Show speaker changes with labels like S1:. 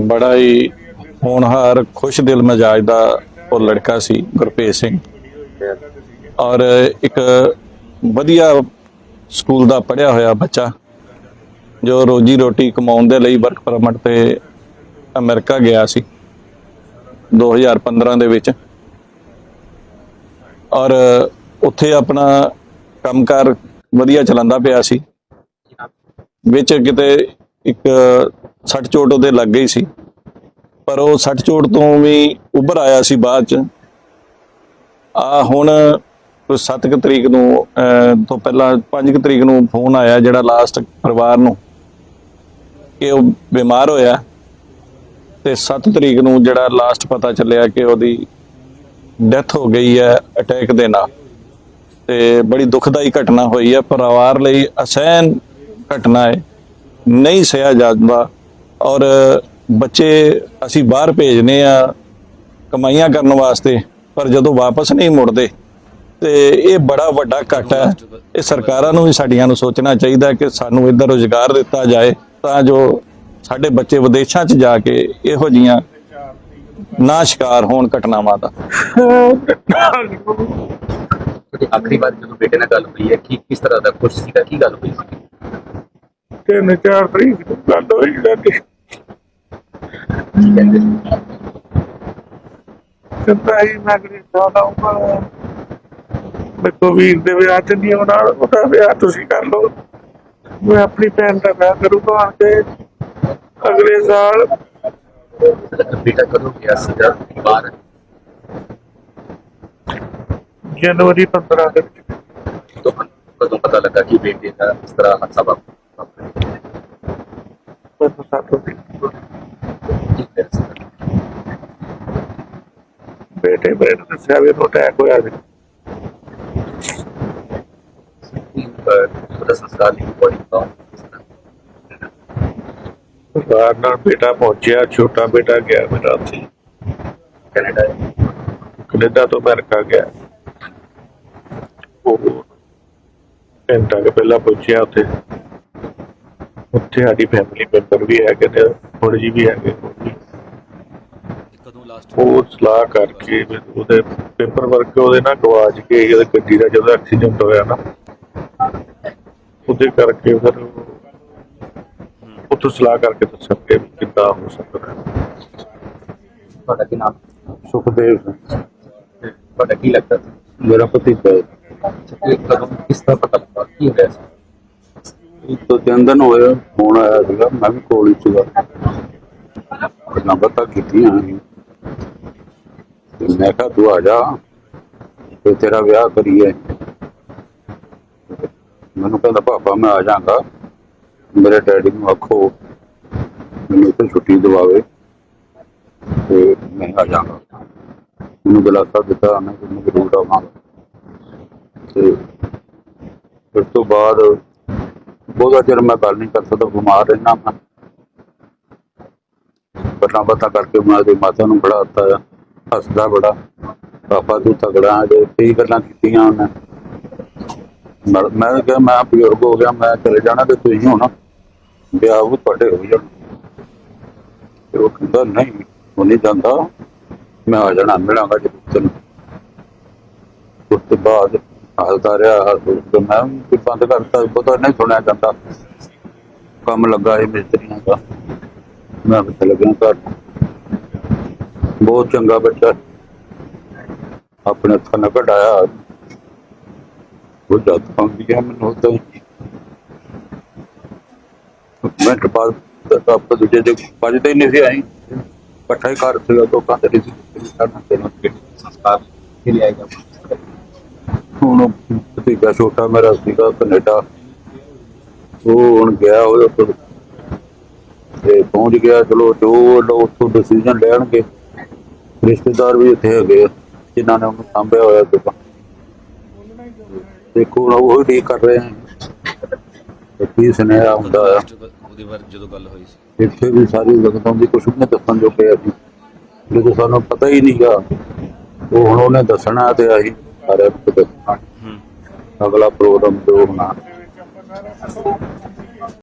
S1: ਬੜਾ ਹੀ ਹੋਣਹਾਰ, ਖੁਸ਼ ਦਿਲ ਮਜਾਜ ਦਾ ਉਹ ਲੜਕਾ ਸੀ, ਗੁਰਪ੍ਰੀਤ ਸਿੰਘ। ਔਰ ਇੱਕ ਵਧੀਆ ਸਕੂਲ ਦਾ ਪੜ੍ਹਿਆ ਹੋਇਆ ਬੱਚਾ, ਜੋ ਰੋਜੀ ਰੋਟੀ ਕਮਾਉਣ ਦੇ ਲਈ ਵਰਕ ਪਰਮਿਟ ਤੇ ਅਮਰੀਕਾ ਗਿਆ ਸੀ 2015 ਦੇ ਵਿੱਚ। ਔਰ ਉੱਥੇ ਆਪਣਾ ਕੰਮਕਾਰ ਵਧੀਆ ਚਲਾਉਂਦਾ ਪਿਆ ਸੀ, ਵਿੱਚ ਕਿਤੇ ਇੱਕ ਸੱਟ ਚੋਟ ਉਹਦੇ ਲੱਗ ਗਈ ਸੀ। ਪਰ ਉਹ ਸੱਟ ਚੋਟ ਤੋਂ ਵੀ ਉੱਭਰ ਆਇਆ ਸੀ ਬਾਅਦ ਚ। ਆ ਹੁਣ ਕੋਈ 7 ਤਰੀਕ ਨੂੰ ਤੋਂ ਪਹਿਲਾਂ 5 ਤਰੀਕ ਨੂੰ ਫੋਨ ਆਇਆ ਜਿਹੜਾ ਲਾਸਟ ਪਰਿਵਾਰ ਨੂੰ ਕਿ ਉਹ ਬਿਮਾਰ ਹੋਇਆ। ਤੇ 7 ਤਰੀਕ ਨੂੰ ਜਿਹੜਾ ਲਾਸਟ ਪਤਾ ਚੱਲਿਆ ਕਿ ਉਹਦੀ ਡੈਥ ਹੋ ਗਈ ਹੈ ਅਟੈਕ ਦੇ ਨਾਲ। ਤੇ ਬੜੀ ਦੁਖਦਾਈ ਘਟਨਾ ਹੋਈ ਹੈ। ਪਰਿਵਾਰ ਲਈ ਅਸਹਿਨ ਘਟਨਾ ਹੈ। ਨਹੀਂ ਸਹਿਆ ਜਾਂਦਾ। ਔਰ ਬੱਚੇ ਅਸੀਂ ਬਾਹਰ ਭੇਜਨੇ ਆ ਕਮਾਈਆਂ ਕਰਨ ਵਾਸਤੇ ਪਰ ਜਦੋਂ ਵਾਪਸ ਨਹੀਂ ਮੁੜਦੇ ਤੇ ਇਹ ਬੜਾ ਵੱਡਾ ਘਾਟਾ ਹੈ। ਇਹ ਸਰਕਾਰਾਂ ਨੂੰ ਵੀ ਸਾਡੀਆਂ ਨੂੰ ਸੋਚਣਾ ਚਾਹੀਦਾ ਹੈ ਕਿ ਸਾਨੂੰ ਇੱਧਰ ਰੁਜ਼ਗਾਰ ਦਿੱਤਾ ਜਾਏ ਤਾਂ ਜੋ ਸਾਡੇ ਬੱਚੇ ਵਿਦੇਸ਼ਾਂ 'ਚ ਜਾ ਕੇ ਇਹੋ ਜੀਆਂ ਨਾ ਸ਼ਿਕਾਰ ਹੋਣ ਘਟਨਾਵਾਂ ਦਾ।
S2: ਆਖਰੀ ਵਾਰ ਜਦੋਂ ਬੇਟੇ ਨਾਲ ਗੱਲ ਹੋਈ ਹੈ ਕਿ ਕਿਸ ਤਰ੍ਹਾਂ ਦਾ ਖੁਸ਼ ਸੀਗਾ? ਕੀ ਗੱਲ ਹੋਈ? ਸੀ
S3: ਤਿੰਨ ਚਾਰ ਤਰੀਕ ਨੂੰ ਗੱਲ ਹੋਈ ਸਾਡੀ
S2: ਕੀ ਕਹਿੰਦੇ ਸੀ
S3: ਕਹਿੰਦਾ ਹੀ ਮੈਂ ਕੈਨੇਡਾ ਆਉਂਗਾ ਮੈਂ ਕੋ ਵੀਰ ਦੇ ਵਿਆਹ ਤੇ ਨਹੀਂ ਆਉਣਾ ਉਹਦਾ ਵਿਆਹ ਤੁਸੀਂ ਕਰ ਲਓ। ਮੈਂ ਆਪਣੀ ਭੈਣ ਦਾ ਵਿਆਹ ਕਰੂੰਗਾ ਆ ਕੇ ਅਗਲੇ ਸਾਲ
S2: ਮਤਲਬ ਬੇਟਾ ਕਦੋਂ ਗਿਆ ਸੀਗਾ? ਬਾਹਰ?
S3: ਜਨਵਰੀ 15 ਦੇ ਵਿੱਚ।
S2: ਤੋਂ ਕਦੋਂ ਪਤਾ ਲੱਗਾ ਕਿ ਬੇਟੇ ਦਾ ਇਸ ਤਰ੍ਹਾਂ ਹਾਦਸਾ ਵਾਪਰਿਆ
S3: ਮੈਨੂੰ ਸਾਤੋਂ ਦੀ
S2: ਕੀ
S3: ਬੇਟੇ ਦੱਸਿਆ ਵੀ ਉਹਨੂੰ ਅਟੈਕ ਹੋਇਆ ਸੀ।
S2: ਉਹਦਾ ਸੰਸਕਾਰ ਲਈ ਬੜੀ ਤਾਂ
S3: ਸਰਕਾਰ ਨਾਲ ਬੇਟਾ ਪਹੁੰਚਿਆ, ਛੋਟਾ ਬੇਟਾ ਗਿਆ ਮੇਰਾ ਉੱਥੇ
S2: ਕੈਨੇਡਾ
S3: ਕੈਨੇਡਾ ਤੋਂ ਅਮਰੀਕਾ ਗਿਆ। ਉਹ ਘੰਟਾ ਕੁ ਪਹਿਲਾਂ ਪਹੁੰਚਿਆ ਉੱਥੇ। ਉੱਥੇ ਸਾਡੀ ਫੈਮਿਲੀ ਮੈਂਬਰ ਵੀ ਹੈ ਨੇ ਥੋੜੀ ਜੀ ਵੀ ਹੈਗੇ
S2: ਕਦੋਂ ਲਾਸਟ
S3: ਉਹ ਸਲਾਹ ਕਰਕੇ ਫਿਰ ਉਹਦੇ ਪੇਪਰ ਵਰਕ ਉਹਦੇ ਨਾਲ ਗਵਾਚ ਕੇ ਉਹਦੇ ਗੱਡੀ ਦਾ ਜਦੋਂ ਐਕਸੀਡੈਂਟ ਹੋਇਆ ਨਾ ਉਹਦੇ ਕਰਕੇ ਫਿਰ ਉਹ- ਉੱਥੋਂ ਸਲਾਹ ਕਰਕੇ ਦੱਸਣਗੇ ਵੀ ਕਿੱਦਾਂ ਹੋ ਸਕਦਾ ਹੈ।
S2: ਤੁਹਾਡਾ ਕੀ ਨਾਮ?
S4: ਸੁਖਦੇਵ
S2: ਤੁਹਾਡਾ ਕੀ ਲੱਗਦਾ? ਸੀ
S4: ਮੇਰਾ ਭਤੀਜਾ ਹੈ।
S2: ਇਹ ਕਦੋਂ ਕਿਸ ਤਰ੍ਹਾਂ ਪਤਾ ਲੱਗਾ? ਕੀ ਹੋਇਆ ਸੀ?
S4: ਇੱਕ ਤੋਂ ਤਿੰਨ ਦਿਨ ਹੋਏ ਫੋਨ ਆਇਆ ਸੀਗਾ ਮੈਂ ਵੀ ਕੋਲ ਹੀ ਸੀਗਾ। ਗੱਲਾਂ ਬਾਤਾਂ ਕੀਤੀਆਂ ਤੇ ਮੈਂ ਕਿਹਾ, ਤੂੰ ਆ ਜਾ, ਤੇ ਤੇਰਾ ਵਿਆਹ ਕਰੀਏ। ਮੈਨੂੰ ਕਹਿੰਦਾ ਪਾਪਾ ਮੈਂ ਆ ਜਾਗਾ। ਮੇਰੇ ਡੈਡੀ ਨੂੰ ਆਖੋ, ਮੈਨੂੰ ਇੱਥੇ ਛੁੱਟੀ ਦਿਵਾਵੇ ਤੇ ਮੈਂ ਆ ਜਾਗਾ। ਮੈਨੂੰ ਦਿਲਾਸਾ ਦਿੱਤਾ, ਮੈਂ ਕਿ ਜ਼ਰੂਰ ਆਵਾਂਗਾ। ਤੇ ਉਸ ਤੋਂ ਬਾਅਦ ਬਹੁਤਾ ਚਿਰ ਮੈਂ ਗੱਲ ਨਹੀਂ ਕਰ ਸਕਦਾ, ਬਿਮਾਰ ਰਹਿਣਾ ਮੈਂ ਪਤਾ ਪਤਾ ਕਰਕੇ ਮੈਂ ਉਹਦੀ ਮਾਤਾ ਨੂੰ ਬੜਾ ਹੱਸਾ ਹੱਸਦਾ ਬੜਾ। ਪਾਪਾ ਤੂੰ ਤਗੜਾ ਜੇ ਕਈ ਗੱਲਾਂ ਕੀਤੀਆਂ ਉਹਨੇ। ਮੈਂ ਕਿਹਾ, ਮੈਂ ਬਜ਼ੁਰਗ ਹੋ ਗਿਆ, ਮੈਂ ਚਲੇ ਜਾਣਾ ਤੇ ਤੁਸੀਂ ਹੋਣਾ ਵਿਆਹ ਉਹ ਤੁਹਾਡੇ ਹੋ ਜਾਣਾ। ਤੇ ਉਹ ਕਹਿੰਦਾ, ਨਹੀਂ, ਉਹ ਨਹੀਂ ਜਾਂਦਾ। ਮੈਂ ਆ ਜਾਣਾ, ਮਿਲਾਂਗਾ ਜੇ ਤੈਨੂੰ ਉਸ ਤੋਂ ਬਾਅਦ ਹਲਦਾ ਰਿਹਾ ਹਲਦਾ ਮੈਂ ਵੀ ਬੰਦ ਕਰਤਾ ਪਤਾ ਨਹੀਂ ਸੁਣਿਆ ਜਾਂਦਾ। ਕੰਮ ਲੱਗਾ ਇਹ ਮਿਸਤਰੀਆਂ ਦਾ। ਮੈਂ ਚਲ ਗਿਆ ਘਰ ਬਹੁਤ ਚੰਗਾ ਬੱਚਾ। ਆਪਣੇ ਹੱਥਾਂ ਨਾਲ ਕਢਾਇਆ। ਉਹ ਜਦ ਪੰਦੀ ਗਿਆ ਮੈਨੂੰ ਤਾਂ ਮੈਂ ਬਾਅਦ ਆਪਾਂ ਦੂਜੇ ਦੇ ਵੱਜਦੇ ਹੀ ਨਹੀਂ ਸੀ ਆਈ ਇਕੱਠਾ ਹੀ ਘਰ ਸੀਗਾ ਤੋਂ ਕੰਧ ਨਹੀਂ ਸੀ ਸਾਡਾ ਤੇ ਨਾ
S2: ਸੰਸਕਾਰ ਕੇ ਲਈ ਆਏਗਾ?
S4: ਹੁਣ ਭਤੀਜਾ ਛੋਟਾ ਮੇਰਾ ਸੀਗਾ ਕੈਨੇਡਾ। ਉਹ ਹੁਣ ਗਿਆ ਉਹ ਉੱਥੇ ਤੇ ਪਹੁੰਚ ਗਿਆ ਚਲੋ ਜੋ ਲੋਕ ਉੱਥੋਂ ਡਿਸੀਜਨ ਲੈਣਗੇ ਰਿਸ਼ਤੇਦਾਰ ਵੀ ਇੱਥੇ ਹੈਗੇ ਆ, ਜਿਨ੍ਹਾਂ ਨੇ ਉਹਨੂੰ ਸਾਂਭਿਆ ਹੋਇਆ ਸੀਗਾ ਦੇਖੋ ਉਹ ਹੀ ਕਰ ਰਹੇ ਹਨ ਤੇ ਕੀ ਸੁਨੇਹਾ ਹੁੰਦਾ ਆ।
S5: ਉਹਦੀ ਵਾਰ ਜਦੋਂ ਗੱਲ ਹੋਈ ਸੀ।
S4: ਇੱਥੇ ਵੀ ਸਾਰੀ ਜਗਤਾਂ ਦੀ ਕੁਛ ਨਹੀਂ ਦੱਸਣ ਜੋ ਪਿਆ ਸੀ ਜਦੋਂ ਸਾਨੂੰ ਪਤਾ ਹੀ ਨਹੀਂਗਾ ਉਹ ਹੁਣ ਉਹਨੇ ਦੱਸਣਾ ਤੇ ਅਸੀਂ ਸਾਰੇ ਦੱਸਣਾ ਅਗਲਾ ਪ੍ਰੋਗਰਾਮ ਜੋ ਹੋਣਾ।